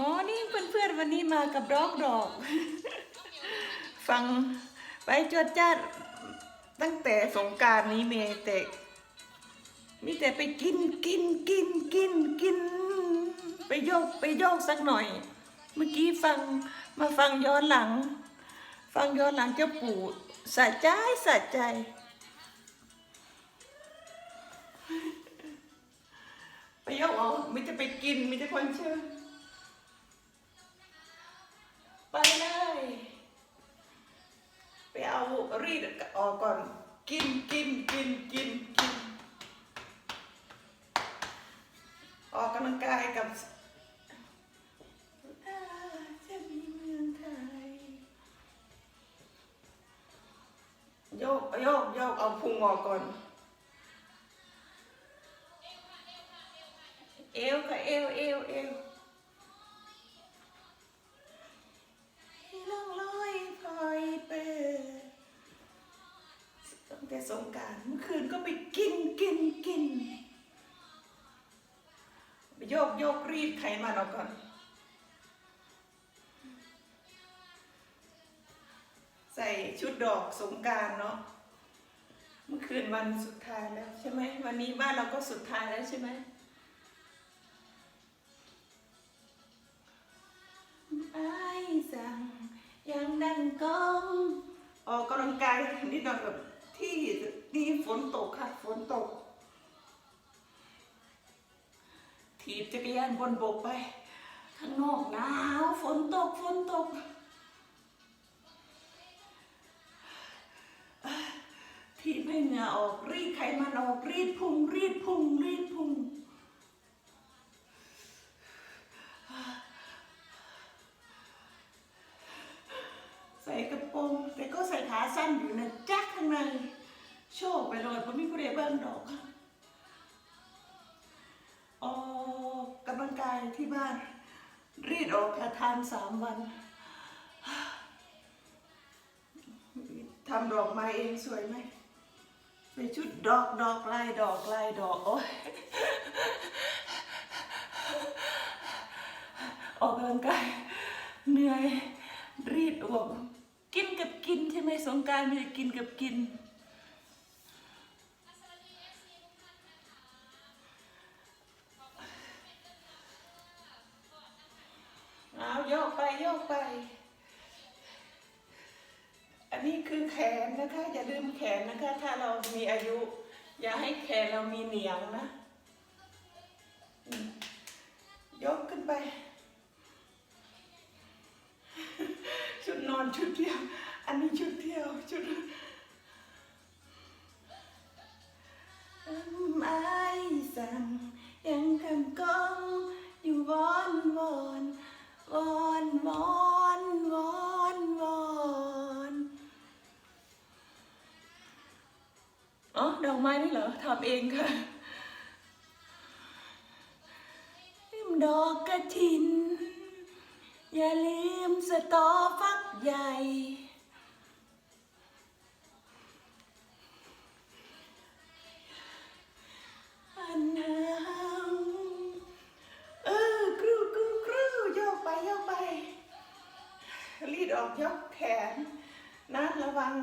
หมอนี่เพื่อนๆวันนี้มากับดอกดอก ฟังไปจวดจ้าดตั้งแต่สงการนี้เมแต่มีแต่ไปกินกินกินกินกิน ไปโยกไปโยกสักหน่อย เมื่อกี้ฟังมาฟังย้อนหลัง ฟังย้อนหลังเจ้าปู่สะใจสะใจไปโยกเอาไม่จะไปกินไมแต่จะคนเชื่อ รีดออกก่อน กินกินกินกินกิน ออกกำลังกายกับจะมีเมืองไทยโยกโยกโยกเอาพุงออกก่อน เอวค่ะเอวเอวเอว แต่สงการเมื่อคืนก็ไปกินกินกินไปโยกโยกรีดไขมันออกก่อน ใส่ชุดดอกสงการเนาะเมื่อคืนวันสุดท้ายแล้วใช่ไหมวันนี้บ้านเราก็สุดท้ายแล้วใช่ไหมไอ้สั่งยังดังกองออกกำลังกายนิดหน่อยแบบ ที่นี่ฝนตกค่ะ ฝนตก ถีบจักรยานบนบกไป ข้างนอกหนาว ฝนตก ฝนตก ถีบให้เหงื่อออก รีดไขมันออก รีดพุง รีดพุง รีดพุง ขาสั้นอยู่นะจักข้างในโชว์ไปเลยผมมีผู้ใดเบิ้งดอกออกกำลังกายที่บ้าน รีดออกค่ะทานสามวันทำดอกไม้เองสวยไหมใส่ชุดดอกดอกลายดอกลายดอกโอ้ยออกกำลังกายเหนื่อยรีดอวบ กินกับกินใช่ไหมสงการมีแต่กินกับกิน เอาโยกไปโยกไป อันนี้คือแขนนะคะ อย่าลืมแขนนะคะ ถ้าเรามีอายุ อย่าให้แขนเรามีเหนียงนะ ยกขึ้นไป ชุดนอนชุดเที่ยว อันนี้ชุดเที่ยวชุดไม้สั่งยังคำกองอยู่วอนวอนวอนวอนว อย่าลืมสตอฟักใหญ่ อันหางเออกรูกรูกรูโยกไปโยกไป รีดออกยกแขนนะระวัง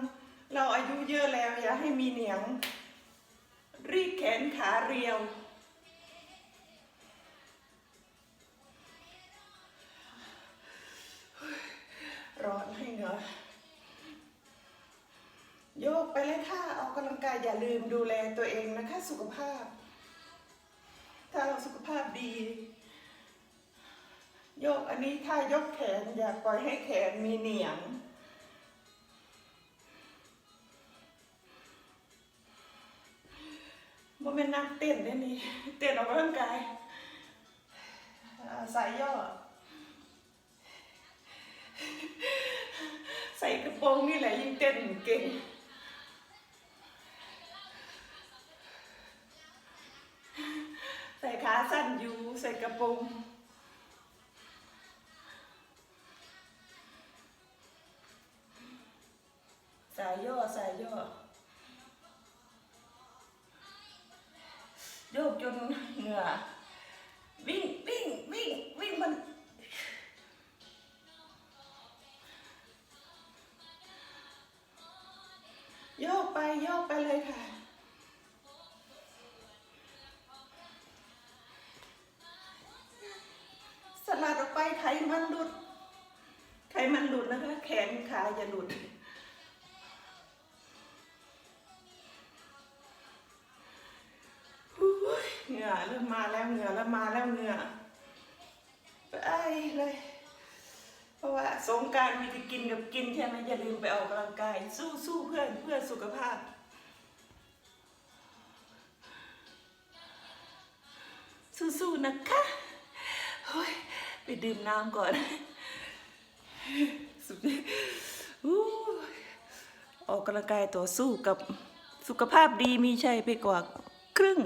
เราอายุเยอะแล้วอย่าให้มีเหนียง รีดแขนขาเรียว โยกไปเลยค่ะออกกำลังกายอย่าลืมดูแลตัวเองนะคะสุขภาพ ถ้าเราสุขภาพดี โยกอันนี้ถ้ายกแขนอย่าปล่อยให้แขนมีเหนียงบ่เป็นนักเต้นเด้นี่เต้นออกกำลังกายอ่าสายย่อใส่กระโปรงนี่แหละยิ่งเต้นเก่งาสั้นยูใส่กระปุงสายย่อสายย่อโยกจนเหงื่อวิ่งวิ่งวิ่งวิ่งมันโยกไปโยกไปเลยค่ะ ไปไขมันหลุด ไขมันหลุดนะคะ แขนขาอย่าหลุด เหงื่อเริ่มมาแล้วเหงื่อเริ่มมาแล้วเหงื่อไปเลย เพราะว่าสงการมีแต่กินกับกินใช่ไหมอย่าลืมไปออกกำลังกาย สู้สู้เพื่อนเพื่อสุขภาพสู้ๆนะคะโอ้ย ไปดื่มน้ำก่อน สุดอู้ออกกำลังกายต่อสู้กับสุขภาพดีมีชัยไปกว่าครึ่ง